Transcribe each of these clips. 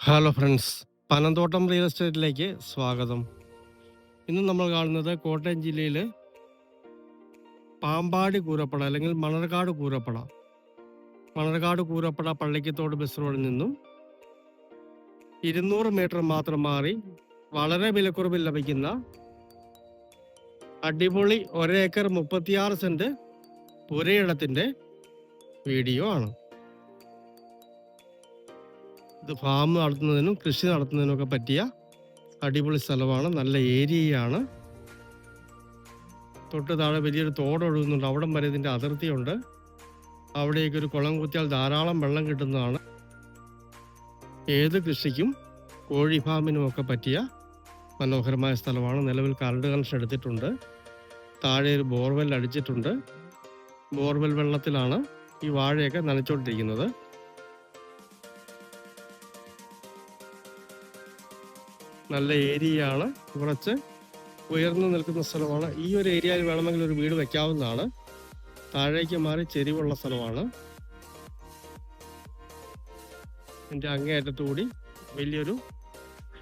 Hello friends Panamthottam real എസ്റ്റേറ്റിലേക്ക് സ്വാഗതം. ഇന്ന് നമ്മൾ കാണുന്നത് കോട്ടയം ജില്ലയിൽ പാമ്പാടി കൂരപ്പട അല്ലെങ്കിൽ മണർകാട് കൂരപ്പട. മണർകാട് കൂരപ്പട പള്ളിക്കത്തോട് ബസ് റോഡിൽ നിന്നും ഇരുന്നൂറ് മീറ്റർ മാത്രം മാറി വളരെ വിലക്കുറവിൽ ലഭിക്കുന്ന അടിപൊളി ഒരേക്കർ മുപ്പത്തിയാറ് സെന്റ് പുരയിടത്തിന്റെ വീഡിയോ ആണ്. ഇത് ഫാം നടത്തുന്നതിനും കൃഷി നടത്തുന്നതിനും ഒക്കെ പറ്റിയ അടിപൊളി സ്ഥലമാണ്. നല്ല ഏരിയയാണ്. തൊട്ട് താഴെ വലിയൊരു തോട് ഒഴുകുന്നുണ്ട്. അവിടം വരെ ഇതിന്റെ അതിർത്തിയുണ്ട്. അവിടേക്ക് ഒരു കുളം കുത്തിയാൽ ധാരാളം വെള്ളം കിട്ടുന്നതാണ്. ഏത് കൃഷിക്കും കോഴി ഫാമിനും ഒക്കെ പറ്റിയ മനോഹരമായ സ്ഥലമാണ്. നിലവിൽ കറണ്ട് കണക്ഷൻ എടുത്തിട്ടുണ്ട്. താഴെ ഒരു ബോർവെൽ അടിച്ചിട്ടുണ്ട്. ബോർവെൽ വെള്ളത്തിലാണ് ഈ വാഴയൊക്കെ നനച്ചുകൊണ്ടിരിക്കുന്നത് നല്ല ഏരിയയാണ്. കുറച്ച് ഉയർന്നു നിൽക്കുന്ന സ്ഥലമാണ്. ഈ ഒരു ഏരിയയിൽ വേണമെങ്കിൽ ഒരു വീട് വെക്കാവുന്നതാണ്. താഴേക്ക് മാറി ചെരിവുള്ള സ്ഥലമാണ്. ഇതിന്റെ അങ്ങേയറ്റത്തുകൂടി വലിയൊരു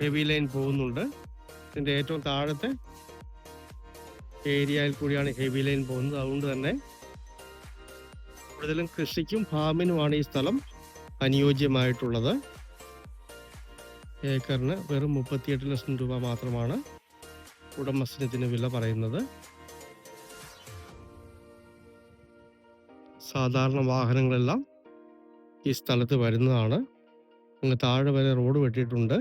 ഹെവി ലൈൻ പോകുന്നുണ്ട്. ഇതിന്റെ ഏറ്റവും താഴത്തെ ഏരിയയിൽ കൂടിയാണ് ഹെവി ലൈൻ പോകുന്നത്. അതുകൊണ്ട് തന്നെ കൂടുതലും കൃഷിക്കും ഫാമിനുമാണ് ഈ സ്ഥലം അനുയോജ്യമായിട്ടുള്ളത്. ഏക്കറിന് വെറും മുപ്പത്തിയെട്ട് ലക്ഷം രൂപ മാത്രമാണ് ഉടമസ്ഥന് ഇതിന് വില പറയുന്നത്. സാധാരണ വാഹനങ്ങളെല്ലാം ഈ സ്ഥലത്ത് വരുന്നതാണ്. അങ്ങ് താഴെ വരെ റോഡ് വെട്ടിയിട്ടുണ്ട്.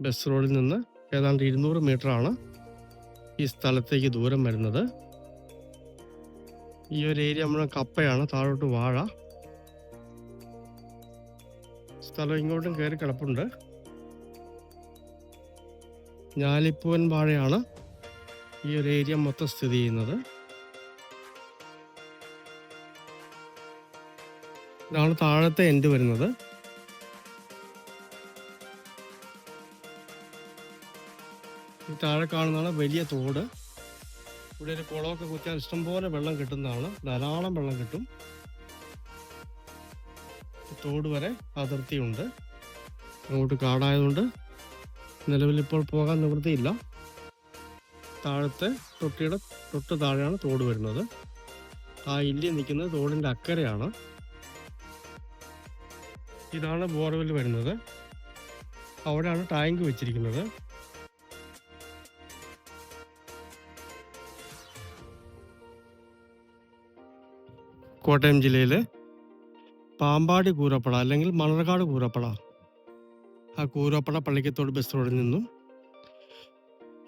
ബസ് റോഡിൽ നിന്ന് ഏതാണ്ട് ഇരുന്നൂറ് ആണ് ഈ സ്ഥലത്തേക്ക് ദൂരം വരുന്നത്. ഈ ഒരു ഏരിയ നമ്മുടെ കപ്പയാണ് താഴോട്ട് വാഴ. സ്ഥലം ഇങ്ങോട്ടും കയറി കിടപ്പുണ്ട്. ഞാലിപ്പൂവൻ വാഴയാണ് ഈ ഒരു ഏരിയ മൊത്തം സ്ഥിതി ചെയ്യുന്നത്. ഇതാണ് താഴത്തെ എൻഡ് വരുന്നത്. ഈ താഴെ കാണുന്നതാണ് വലിയ തോട്. ഇവിടെ ഒരു കുളമൊക്കെ കുത്തിയാൽ ഇഷ്ടംപോലെ വെള്ളം കിട്ടുന്നതാണ്. ധാരാളം വെള്ളം കിട്ടും. തോട് വരെ അതിർത്തിയുണ്ട്. അങ്ങോട്ട് കാടായതുകൊണ്ട് നിലവിലിപ്പോൾ പോകാൻ നിവൃത്തിയില്ല. താഴത്തെ തൊട്ടിയുടെ തൊട്ട് താഴെയാണ് തോട് വരുന്നത്. ആ ഇല്ലി നിൽക്കുന്നത് തോടിന്റെ അക്കരയാണ്. ഇതാണ് ബോർവെൽ വരുന്നത്. അവിടെയാണ് ടാങ്ക് വെച്ചിരിക്കുന്നത്. കോട്ടയം ജില്ലയിലെ പാമ്പാടി കൂരപ്പട അല്ലെങ്കിൽ മണർകാട് കൂരപ്പട ആ കൂരപ്പട പള്ളിക്കത്തോട് ബസ് റോഡിൽ നിന്നും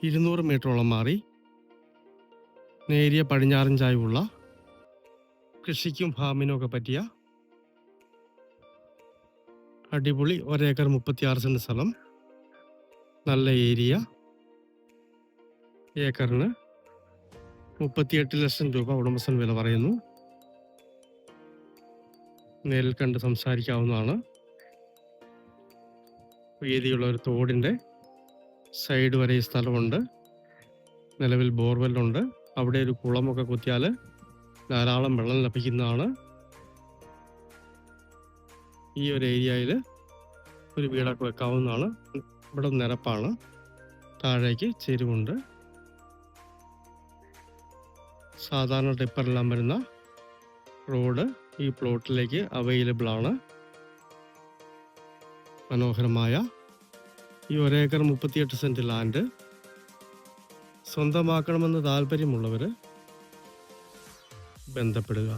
ഇരുന്നൂറ് മീറ്ററോളം മാറി നേരിയ പടിഞ്ഞാറൻ ചായവുള്ള കൃഷിക്കും ഫാമിനും ഒക്കെ പറ്റിയ അടിപൊളി ഒരേക്കർ മുപ്പത്തിയാറ് സെന്റ് സ്ഥലം. നല്ല ഏരിയ. ഏക്കറിന് മുപ്പത്തിയെട്ട് ലക്ഷം രൂപ ഉടമസ്ഥൻ വില പറയുന്നു. നേരിൽ കണ്ട് സംസാരിക്കാവുന്നതാണ്. വീതിയുള്ള ഒരു തോടിന്റെ സൈഡ് വരെ ഈ സ്ഥലമുണ്ട്. നിലവിൽ ബോർവെല്ലുണ്ട്. അവിടെ ഒരു കുളമൊക്കെ കുത്തിയാൽ ധാരാളം വെള്ളം ലഭിക്കുന്നതാണ്. ഈ ഒരു ഏരിയയിൽ ഒരു വീടൊക്കെ വെക്കാവുന്നതാണ്. ഇവിടെ നിരപ്പാണ്. താഴേക്ക് ചെരുവുണ്ട്. സാധാരണ ടിപ്പറെല്ലാം വരുന്ന റോഡ് ഈ പ്ലോട്ടിലേക്ക് അവൈലബിൾ ആണ്. മനോഹരമായ ഈ ഒരേക്കർ മുപ്പത്തിയെട്ട് സെന്റ് ലാൻഡ് സ്വന്തമാക്കണമെന്ന് താല്പര്യമുള്ളവർ ബന്ധപ്പെടുക.